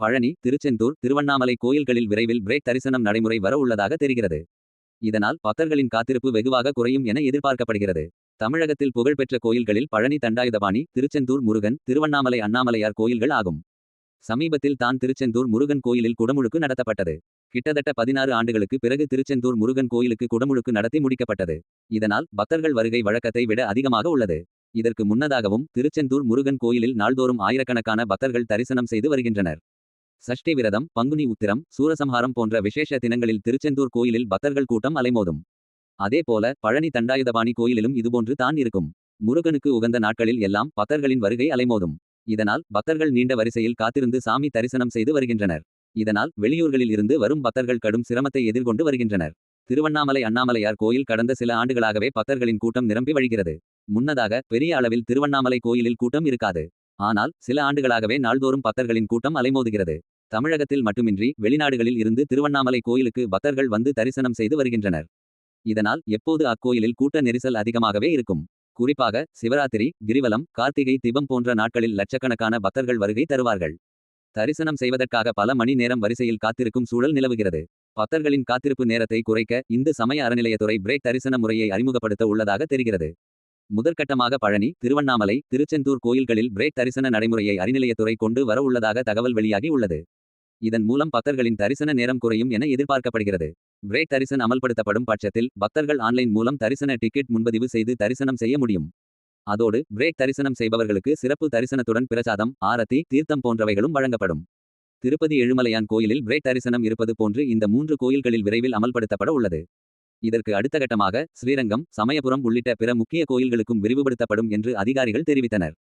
பழனி திருச்செந்தூர் திருவண்ணாமலை கோயில்களில் விரைவில் பிரேக் தரிசனம் நடைமுறை வர உள்ளதாக தெரிகிறது. இதனால் பக்தர்களின் காத்திருப்பு வெகுவாக குறையும் என எதிர்பார்க்கப்படுகிறது. தமிழகத்தில் புகழ்பெற்ற கோயில்களில் பழனி தண்டாயுதபாணி திருச்செந்தூர் முருகன் திருவண்ணாமலை அண்ணாமலையார் கோயில்கள் ஆகும். சமீபத்தில் தான் திருச்செந்தூர் முருகன் கோயிலில் குடமுழுக்கு நடத்தப்பட்டது. கிட்டத்தட்ட பதினாறு ஆண்டுகளுக்கு பிறகு திருச்செந்தூர் முருகன் கோயிலுக்கு குடமுழுக்கு நடத்தி முடிக்கப்பட்டது. இதனால் பக்தர்கள் வருகை வழக்கத்தை விட அதிகமாக உள்ளது. இதற்கு முன்னதாகவும் திருச்செந்தூர் முருகன் கோயிலில் நாள்தோறும் ஆயிரக்கணக்கான பக்தர்கள் தரிசனம் செய்து வருகின்றனர். சஷ்டி விரதம் பங்குனி உத்திரம் சூரசம்ஹாரம் போன்ற விசேஷ தினங்களில் திருச்செந்தூர் கோயிலில் பக்தர்கள் கூட்டம் அலைமோதும். அதேபோல பழனி தண்டாயுதபாணி கோயிலிலும் இதுபோன்று தான் இருக்கும். முருகனுக்கு உகந்த நாட்களில் எல்லாம் பக்தர்களின் வருகை அலைமோதும். இதனால் பக்தர்கள் நீண்ட வரிசையில் காத்திருந்து சாமி தரிசனம் செய்து வருகின்றனர். இதனால் வெளியூர்களில் இருந்து வரும் பக்தர்கள் கடும் சிரமத்தை எதிர்கொண்டு வருகின்றனர். திருவண்ணாமலை அண்ணாமலையார் கோயில் கடந்த சில ஆண்டுகளாகவே பக்தர்களின் கூட்டம் நிரம்பி வழிகிறது. முன்னதாக பெரிய அளவில் திருவண்ணாமலை கோயிலில் கூட்டம் இருக்காது. ஆனால் சில ஆண்டுகளாகவே நாள்தோறும் பக்தர்களின் கூட்டம் அலைமோதுகிறது. தமிழகத்தில் மட்டுமின்றி வெளிநாடுகளில் இருந்து திருவண்ணாமலை கோயிலுக்கு பக்தர்கள் வந்து தரிசனம் செய்து வருகின்றனர். இதனால் எப்போது அக்கோயிலில் கூட்ட நெரிசல் அதிகமாகவே இருக்கும். குறிப்பாக சிவராத்திரி கிரிவலம் கார்த்திகை திபம் போன்ற நாட்களில் லட்சக்கணக்கான பக்தர்கள் வருகை தருவார்கள். தரிசனம் செய்வதற்காக பல மணி நேரம் வரிசையில் காத்திருக்கும் சூழல் நிலவுகிறது. பக்தர்களின் காத்திருப்பு நேரத்தை குறைக்க இந்து சமய அறநிலையத்துறை பிரேக் தரிசன முறையை அறிமுகப்படுத்த உள்ளதாக தெரிகிறது. முதற்கட்டமாக பழனி திருவண்ணாமலை திருச்செந்தூர் கோயில்களில் பிரேக் தரிசன நடைமுறையை அறிநிலையத்துறை கொண்டு வர உள்ளதாக தகவல் வெளியாகி உள்ளது. இதன் மூலம் பக்தர்களின் தரிசன நேரம் குறையும் என எதிர்பார்க்கப்படுகிறது. பிரேக் தரிசன் அமல்படுத்தப்படும் பட்சத்தில் பக்தர்கள் ஆன்லைன் மூலம் தரிசன டிக்கெட் முன்பதிவு செய்து தரிசனம் செய்ய முடியும். அதோடு பிரேக் தரிசனம் செய்பவர்களுக்கு சிறப்பு தரிசனத்துடன் பிரசாதம் ஆரத்தி தீர்த்தம் போன்றவைகளும் வழங்கப்படும். திருப்பதி எழுமலையான் கோயிலில் பிரேக் தரிசனம் இருப்பது போன்று இந்த மூன்று கோயில்களில் விரைவில் அமல்படுத்தப்பட உள்ளது. இதற்கு அடுத்த கட்டமாக ஸ்ரீரங்கம் சமயபுரம் உள்ளிட்ட பிற முக்கிய கோயில்களுக்கும் விரிவுபடுத்தப்படும் என்று அதிகாரிகள் தெரிவித்தனர்.